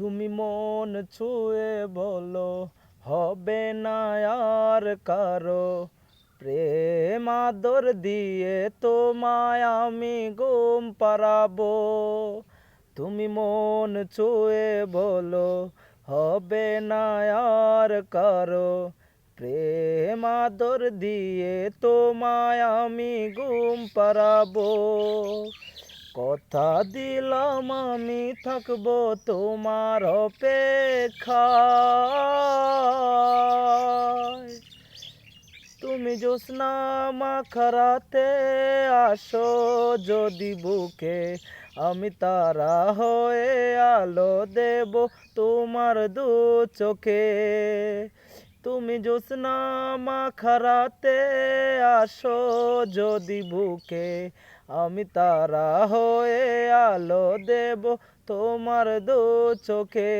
তুমি মন ছুঁয়ে বলো, হবে না আর কারও। প্রেম আদর দিয়ে তোমায় আমি ঘুম পারাবো। তুমি মন ছুঁয়ে বলো, হবে না আর কারও। প্রেম আদর দিয়ে তোমায় আমি ঘুম পাড়াবো কথা দিলাম, আমি থাকব তোমার অপেক্ষায় তুমি জ্যোৎস্না মাখারাতে আসো, যদি বুকে আমি তারা হয়ে আলো দেব তোমার দু চোখে। তুমি জ্যোৎস্না মাখারাতে আসো যদি বুকে আমি তারা হয়ে আলো দেব তোমার দু চোখে।